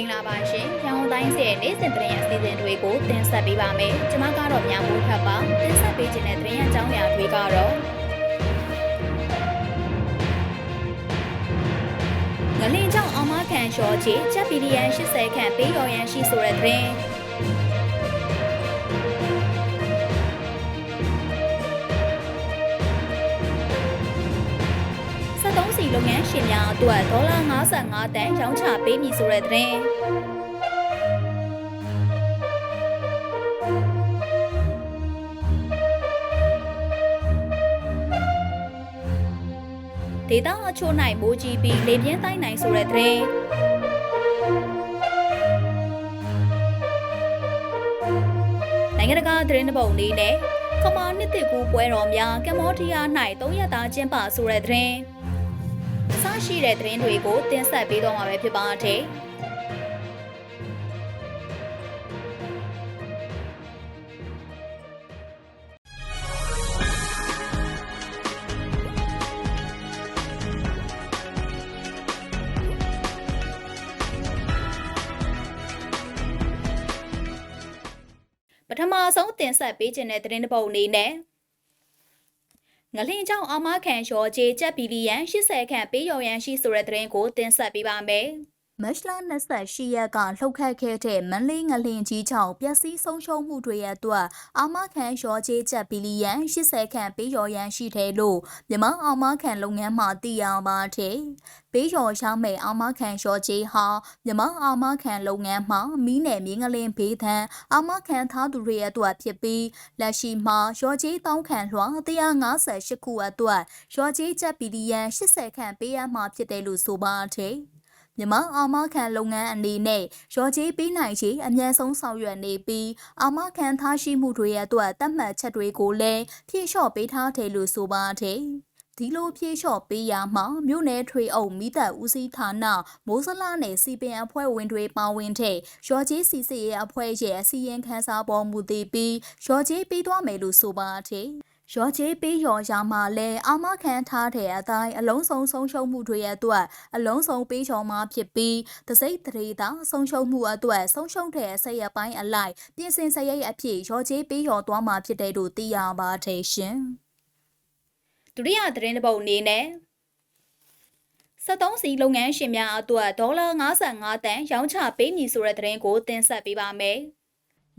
င်္ဂလာပါရှင်။ရောင်တိုင်းစီရဲ့နေ့စဉ်သတင်းအစီအစဉ်တွေကိုတင်ဆက်ပေးပါမယ်။ကျွန်မကတော့ညမိုးခတ်ပါ။တင်ဆက်ပေးခြင်းတဲ့သတင်းအကြောင်းအရာတွေကတော့ငလင်ကြောင့်အမခံလျှော်ချေချက်ပီလီယန်80ခန့်ပေးတော်ရန်ရှိဆိုတဲ့သတင်း လုပ်ငန်းရှင်များအတွက်ဒေါ်လာ55တန်ရောင်းချပေးမည်ဆိုတဲ့သတင်းဒေတာအချို့၌မိုးကြီးပြီးလေပြင်းတိုင်းနိုင်ဆိုတဲ့သတင်းနိုင်ငံတကာသတင်းတစ်ပုဒ်အနေနဲ့ခမာနှစ်တစ်ကူပွဲတော်များကမ္ဘောဒီးယား၌၃ရက်သားကျင်းပဆိုတဲ့သတင်းအစ ရှိတဲ့သတင်းတွေကိုတင်ဆက်ပေးတော့မှာပဲဖြစ်ပါတယ်။ပထမဆုံးတင်ဆက်ပေးခြင်းတဲ့သတင်းတစ်ပုဒ်အနေနဲ့ ငလင်ကြောင့်အမခံလျှော်ကြေးကျပ်ဘီလီယံ80ခန့်ပေးရော်ရန်ရှိဆိုတဲ့သတင်းကိုတင်ဆက်ပေးပါမယ်။ မတ်လ28ရက်ကလှုပ်ခတ်ခဲ့တဲ့မန်လေးငလင်ကြီးကြောင့်ပျက်စီးဆုံးရှုံးမှုတွေရဲ့အတွက်အမခံလျှော်ကြေးကျပ်ဘီလီယံ80ခန့်ပေးရော်ရန်ရှိတယ်လို့မြန်မာအမခံလုပ်ငန်းမှသိရပါတယ်။ပေးရော်ရမယ့်အမခံလျှော်ကြေးဟာမြန်မာအမခံလုပ်ငန်းမှမီးနယ်မြင်းကလင်ဘေးသံအမခံထားသူတွေရဲ့အတွက်ဖြစ်ပြီးလက်ရှိမှာလျှော်ကြေးတောင်းခံလွှာ158ခုအတွက်လျှော်ကြေးကျပ်ဘီလီယံ80ခန့်ပေးရမှာဖြစ်တယ်လို့ဆိုပါတယ်။ မြန်မာအာမခံလုပ်ငန်းအနေနဲ့ရော်ကြေးပေးနိုင်ချေအမြန်ဆုံးဆောင်ရွက်နေပြီးအာမခံထားရှိမှုတွေရဲ့အတွက်သတ်မှတ်ချက်တွေကိုလည်းဖြည့်လျှော့ပေးထားတယ်လို့ဆိုပါတယ်ဒီလိုဖြည့်လျှော့ပေးရမှာမြို့နယ်ထွေအုပ်မိသက်ဦးစီးဌာနမိုးစလာနယ်စီပင်အဖွဲ့ဝင်တွေပါဝင်တဲ့ရော်ကြီးစီစီရဲ့အဖွဲ့ရဲ့အစည်းအဝေးခန်းစားပေါ်မူတည်ပြီးရော်ကြီးပေးသွားမယ်လို့ဆိုပါတယ် ရောချေးပေးရော်ရမှာလဲအာမခံထားတဲ့အတိုင်းအလုံးစုံဆုံးရှုံးမှုတွေအတွက်အလုံးစုံပေးချော်မှာဖြစ်ပြီးတစိမ့်တရေတာဆုံးရှုံးမှုအတွက်ဆုံးရှုံးတဲ့ဆက်ရပိုင်းအလိုက်ပြင်ဆင်စရိတ်အဖြစ်ရောချေးပေးရော်သွားမှာဖြစ်တယ်လို့သိရပါတယ်ရှင်။ဒုတိယသတင်းတစ်ပုဒ်အနေနဲ့73စီလုပ်ငန်းရှင်များအတွက်ဒေါ်လာ55တန်ရောင်းချပေးမည်ဆိုတဲ့သတင်းကိုတင်ဆက်ပေးပါမယ်။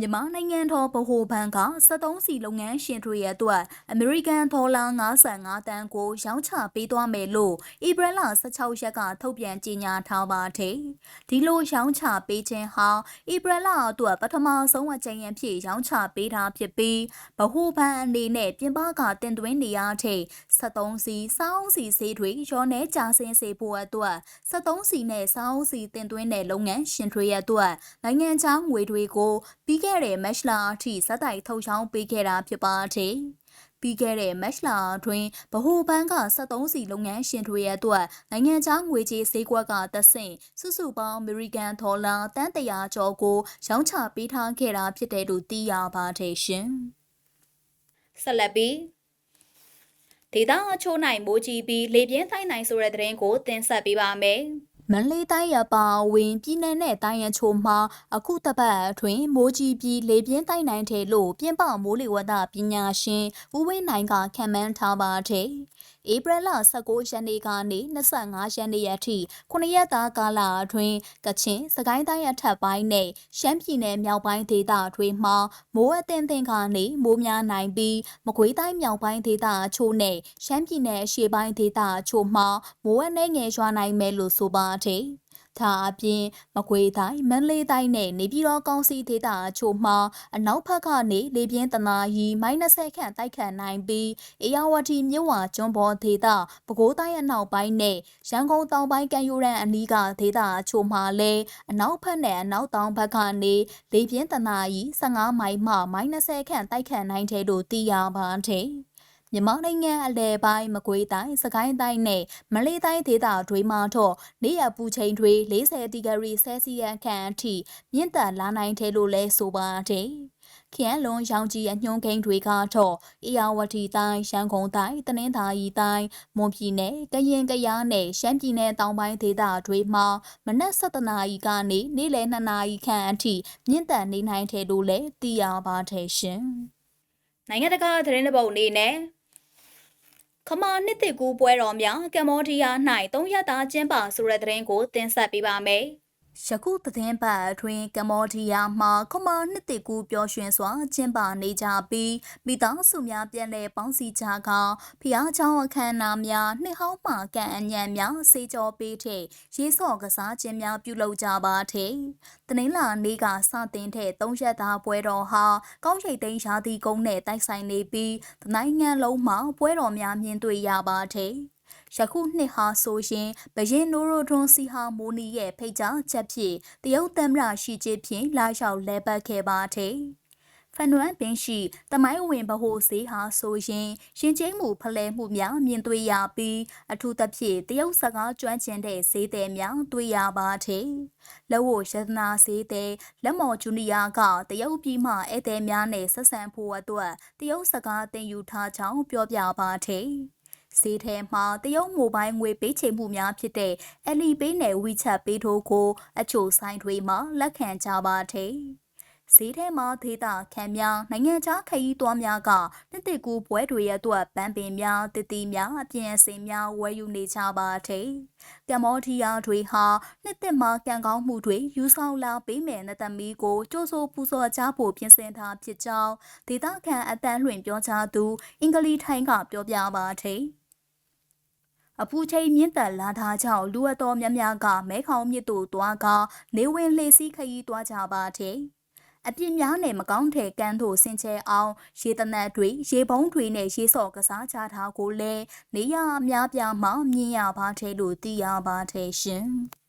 မြန်မာနိုင်ငံတော်ဗဟိုဘဏ်က73စီလုပ်ငန်းရှင်တွေရဲ့အတွက်အမေရိကန်ဒေါ်လာ55တန်ကိုရောင်းချပေးသွားမယ်လို့ဧပြီလ16ရက်ကထုတ်ပြန်ကြေညာထားပါတယ်။ဒီလိုရောင်းချပေးခြင်းဟာဧပြီလအတွက်ပထမဆုံးအကြိမ်အဖြစ်ရောင်းချပေးတာဖြစ်ပြီးဗဟိုဘဏ်အနေနဲ့ပြင်ပကတင်သွင်းနေရတဲ့73စီစောင်းစီဆေးတွေရောနေကြဆင်းစေဖို့အတွက်73စီနဲ့စောင်းစီတင်သွင်းတဲ့လုပ်ငန်းရှင်တွေရဲ့အတွက်နိုင်ငံခြားငွေတွေကိုပြီးခဲ့တဲ့မက်လာအထိစက်တိုက်ထုတ်ချောင်းပေးခဲ့တာဖြစ်ပါတယ်။ပြီးခဲ့တဲ့မက်လာတွင်ဗဟိုဘဏ်က73စီလုပ်ငန်းရှင်တွေရဲ့အတွက်နိုင်ငံခြားငွေကြေးဈေးကွက်ကတဆင့်စုစုပေါင်းအမေရိကန်ဒေါ်လာတန်တရာကျော်ကိုရောင်းချပေးထားခဲ့တာဖြစ်တယ်လို့သိရပါတယ်ရှင်။ဆက်လက်ပြီးဒေတာအချိုးနိုင်မိုးကြီးပြီးလေပြင်းတိုင်းနိုင်ဆိုတဲ့သတင်းကိုတင်ဆက်ပေးပါမယ်။ မန္တလေးတိုင်းရပါဝင်ပြည်내နဲ့တိုင်းရချိုမှာအခုတပတ်အတွင်းမိုးကြီးပြီးလေပြင်းတိုက်နိုင်တယ်လို့ပြင်ပမိုးလေဝသပညာရှင်ဦးဝင်းနိုင်ကခန့်မှန်းထားပါတယ်။ဧပြီလ19ရက်နေ့ကနေ25ရက်နေ့အထိ9ရက်သားကာလအတွင်းကချင်စကိုင်းတိုင်းအထက်ပိုင်းနဲ့ရှမ်းပြည်နယ်မြောက်ပိုင်းဒေသတွေမှာမိုးအသင်သင်ကနေမိုးများနိုင်ပြီးမကွေးတိုင်းမြောက်ပိုင်းဒေသအချို့နဲ့ရှမ်းပြည်နယ်အရှေ့ပိုင်းဒေသအချို့မှာမိုးအနှဲငယ်ရွာနိုင်မယ်လို့ဆိုပါတယ်။ ဒါအပြင်မကွေးတိုင်းမန္တလေးတိုင်းနဲ့နေပြည်တော်ကောင်စီဒေသအချို့မှာအနောက်ဘက်ကနေလေပြင်းတနာရီ -30 ခန့်တိုက်ခတ်နိုင်ပြီးအေယာဝတီမြို့ဝကျွန်းပေါ်ဒေသပဲခူးတိုင်းအနောက်ပိုင်းနဲ့ရန်ကုန်တောင်ပိုင်းကံရိုးရန်အနီးကဒေသအချို့မှာလည်းအနောက်ဘက်နဲ့အနောက်တောင်ဘက်ကနေလေပြင်းတနာရီ15မိုင်မှ -30 ခန့်တိုက်ခတ်နိုင်တယ်လို့သိရပါတယ်။ မြန်မာနိုင်ငံအလဲပိုင်းမကွေးတိုင်းစကိုင်းတိုင်းနဲ့မလေးတိုင်းဒေသတွေမှာတော့နေရပူချိန်တွေ40ဒီဂရီဆဲလ်စီယပ်ခန့်အထိမြင့်တက်လာနိုင်တယ်လို့လဲဆိုပါတယ်။ခရမ်းလွန်ရောင်ကြီးအညွှန်းကိန်းတွေကတော့အေယာဝတီတိုင်းရန်ကုန်တိုင်းတနင်္သာရီတိုင်းမွန်ပြည်နယ်ကရင်ကယားနဲ့ရှမ်းပြည်နယ်တောင်ပိုင်းဒေသတွေမှာမနက်7:00နာရီကနေနေ့လယ်2နာရီခန့်အထိမြင့်တက်နေနိုင်တယ်လို့လည်းသိရပါတယ်ရှင်။နိုင်ငံတကာသတင်းတစ်ပုဒ်အနေနဲ့ ခမာနှစ်တစ်ကူပွဲတော်များကမ္ဘောဒီးယား၌၃ရက်သားကျင်းပဆိုတဲ့သတင်းကိုတင်ဆက်ပေးပါမယ်။ ယခုသတင်းပတ်အတွင်းကမ္ဘောဒီးယားမှာခမာနှစ်တကူပျော်ရွှင်စွာကျင်းပနေကြပြီးမိသားစုများပြန်လည်ပေါင်းစည်းကြကဖျားချောင်းအခမ်းအနားများနှစ်ဟောင်းမှာကန်အညံများစေကြောပေးတဲ့ရေးစော်ကစားခြင်းများပြုလုပ်ကြပါတဲ့တနင်္လာနေ့ကစတင်တဲ့သုံးရက်သားပွဲတော်ဟာကောင်းရိတ်သိမ်းရာသီကုန်းနဲ့တိုက်ဆိုင်နေပြီးနိုင်ငံလုံးမှာပွဲတော်များမြင်တွေ့ရပါတဲ့ ယခုနှစ်ဟာဆိုရင်ဘရင်နိုရိုဒွန်စီဟာမိုနီရဲ့ဖိတ်ကြားချက်ဖြင့်တရုတ်သမ္မတရှိချင်းဖြင့်လာရောက်လဲပတ်ခဲ့ပါတဲ့ဖန်နွမ်ပင်ရှိတမိုင်းဝင်ဗဟိုဈေးဟာဆိုရင် ရှင်ကျင်းမှုဖလဲမှုများမြင်တွေ့ရပြီးအထူးသဖြင့်တရုတ်စကားကျွမ်းကျင်တဲ့ဈေးသည်များတွေ့ရပါတဲ့လက်ဝရတနာဈေးသည်လက်မော်ဂျူနီယာကတရုတ်ပြည်မှဧည့်သည်များနဲ့ဆက်ဆံဖို့အတွက်တရုတ်စကားသင်ယူထားကြောင်းပြောပြပါတဲ့ ဈေးထဲမှာတရုတ်မိုဘိုင်းငွေပေးချေမှုများဖြစ်တဲ့ Alipay နဲ့ WeChat ပေးထိုးကိုအချို့ဆိုင်တွေမှာလက်ခံကြပါတဲ့ဈေးထဲမှာဒေတာခံများနိုင်ငံခြားခရီးသွားများကနှစ်တကူပွဲတွေရဲ့အတွက်ပန်းပင်များတတိများအပြင်အစင်များဝယ်ယူနေကြပါတဲ့ကမ္ဘောဒီးယားတွေဟာနှစ်သက်မှာကံကောင်းမှုတွေယူဆောင်လာပေးမယ်နဲ့သမီးကိုကြိုးဆိုပူဇော်ကြဖို့ပြင်ဆင်ထားဖြစ်ကြောင်းဒေတာခံအတန်းလွှင့်ပြောကြားသူအင်္ဂလိပ်ထိုင်းကပြောပြပါတဲ့ အပူချိန်မြင့်တက်လာတာကြောင့်လူအတော်များများကမဲခေါင်မြစ်တို့သွားကနေဝင်လှေစီးခရီးသွားကြပါတဲ့အပြစ်များနဲ့မကောင်းတဲ့ကန်းတို့ဆင်ချဲအောင်ရေတနက်တွေရေပုံးတွေနဲ့ရေစော့ကစားကြတာကိုလည်းနေရအများပြားမှမြင်ရပါတယ်လို့သိရပါတယ်ရှင်။